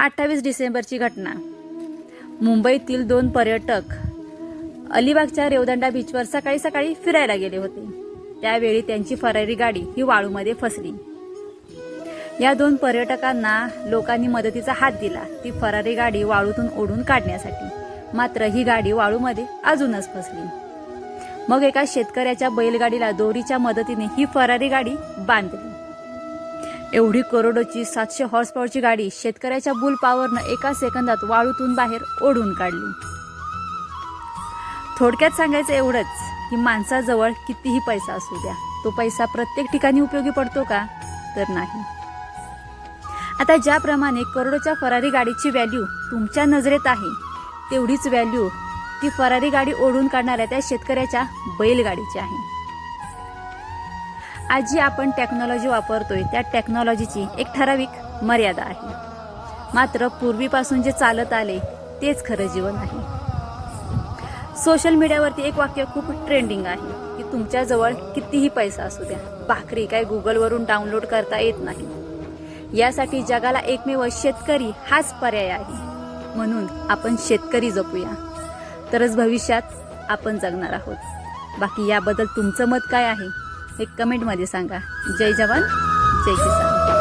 अठ्ठावीस डिसेंबरची घटना. मुंबईतील दोन पर्यटक अलिबागच्या रेवदंडा बीचवर सकाळी सकाळी फिरायला गेले होते. त्यावेळी त्यांची फरारी गाडी ही वाळूमध्ये फसली. या दोन पर्यटकांना लोकांनी मदतीचा हात दिला. ती फरारी गाडी वाळूतून ओढून काढण्यासाठी. मात्र ही गाडी वाळूमध्ये अजूनच फसली. मग एका शेतकऱ्याच्या बैलगाडीला दोरीच्या मदतीने ही फरारी गाडी बांधली. एवढी करोडोची सातशे हॉर्स पॉवरची गाडी शेतकऱ्याच्या बुल पॉवरनं एका सेकंदात वाळूतून बाहेर ओढून काढली. थोडक्यात सांगायचं एवढंच की माणसाजवळ कितीही पैसा असू द्या तो पैसा प्रत्येक ठिकाणी उपयोगी पडतो का? तर नाही. आता ज्याप्रमाणे करोडोच्या फरारी गाडीची व्हॅल्यू तुमच्या नजरेत आहे तेवढीच व्हॅल्यू ती फरारी गाडी ओढून काढणाऱ्या त्या शेतकऱ्याच्या बैलगाडीची आहे. आज जी आपण टेक्नॉलॉजी वापरतोय त्या टेक्नॉलॉजीची एक ठराविक मर्यादा आहे. मात्र पूर्वीपासून जे चालत आले तेच खरं जीवन आहे. सोशल मीडियावरती एक वाक्य खूप ट्रेंडिंग आहे की तुमच्याजवळ कितीही पैसा असू द्या भाकरी काय गुगलवरून डाउनलोड करता येत नाही. यासाठी जगाला एकमेव शेतकरी हाच पर्याय आहे. म्हणून आपण शेतकरी जपूया. तरच भविष्यात आपण जगणार आहोत. बाकी याबद्दल तुमचं मत काय आहे? हे कमेंटमध्ये सांगा. जय जवान जय किसान.